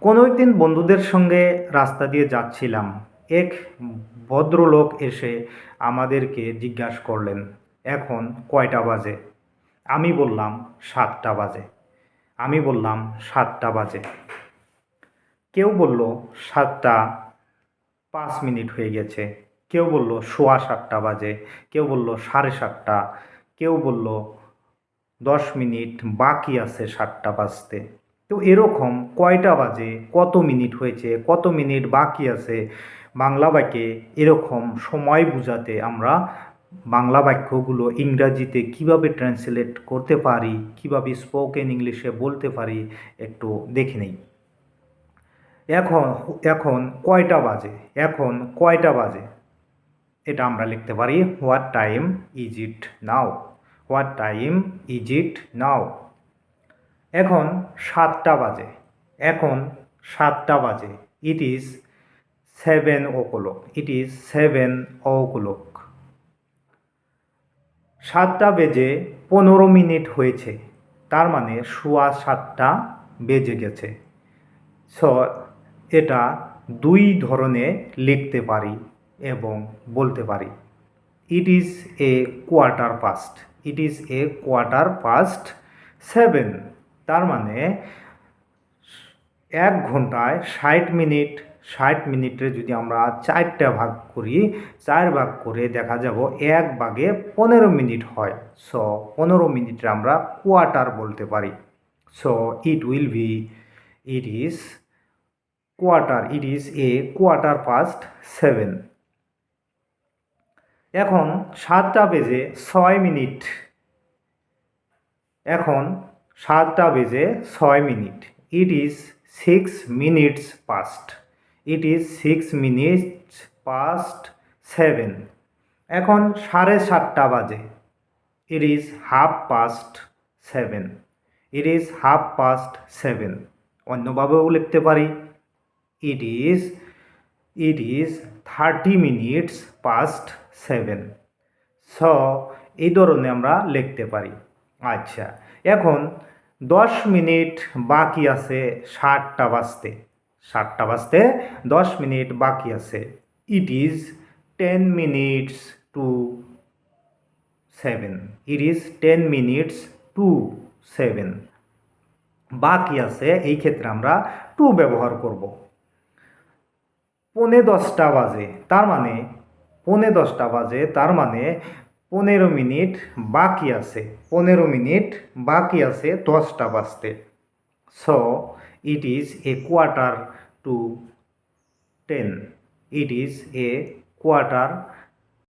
কোনো একদিন বন্ধুদের সঙ্গে রাস্তা দিয়ে যাচ্ছিলাম। এক ভদ্রলোক এসে আমাদেরকে জিজ্ঞাসা করলেন, এখন কয়টা বাজে? আমি বললাম, সাতটা বাজে। আমি বললাম, সাতটা বাজে। কেউ বলল, সাতটা পাঁচ মিনিট হয়ে গেছে। কেউ বলল, সোয়া সাতটা বাজে। কেউ বলল, সাড়ে সাতটা। কেউ বলল, দশ মিনিট বাকি আছে সাতটা বাজতে। তো এরকম কয়টা বাজে? কত মিনিট হয়েছে? কত মিনিট বাকি আছে? বাংলা বাক্যে এরকম সময় বোঝাতে আমরা বাংলা বাক্যগুলো ইংরাজিতে কীভাবে ট্রান্সলেট করতে পারি, কীভাবে স্পোকেন ইংলিশে বলতে পারি, একটু দেখে নেই। এখন এখন কয়টা বাজে? এখন কয়টা বাজে? এটা আমরা লিখতে পারি what time is it now what time is it now এখন সাতটা বাজে। এখন সাতটা বাজে। It is seven o'clock it is seven o'clock সাতটা বেজে পনেরো মিনিট হয়েছে। তার মানে সোয়া সাতটা বেজে গেছে। সো এটা দুই ধরনে লিখতে পারি এবং বলতে পারি। It is a quarter past it is a quarter past seven তার মানে এক ঘন্টায় ষাট মিনিট, ষাট মিনিটে যদি আমরা চারটা ভাগ করি, চার ভাগ করে দেখা যাব এক ভাগে পনেরো মিনিট হয়। সো পনেরো মিনিটে আমরা কোয়ার্টার বলতে পারি। So it will be it is quarter it is a quarter past seven এখন সাতটা বেজে ছয় মিনিট। এখন সাতটা বেজে ছয় minute. It is six minutes past it is six minutes past seven এখন সাড়ে সাতটা বাজে। It is half past seven it is half past seven অন্যভাবেও লিখতে পারি। It is it is thirty minutes past seven স এই ধরনের আমরা লিখতে পারি। আচ্ছা এখন দশ মিনিট বাকি আছে ষাটটা বাজতে। ষাটটা বাজতে দশ মিনিট বাকি আছে। It is ten minutes to seven it is ten minutes to seven বাকি আছে, এই ক্ষেত্রে আমরা টু ব্যবহার করব। পৌনে দশটা বাজে, তার মানে পৌনে দশটা বাজে, তার মানে পনেরো মিনিট বাকি আছে, পনেরো মিনিট বাকি আছে দশটা বাজতে। So it is a quarter to ten it is a quarter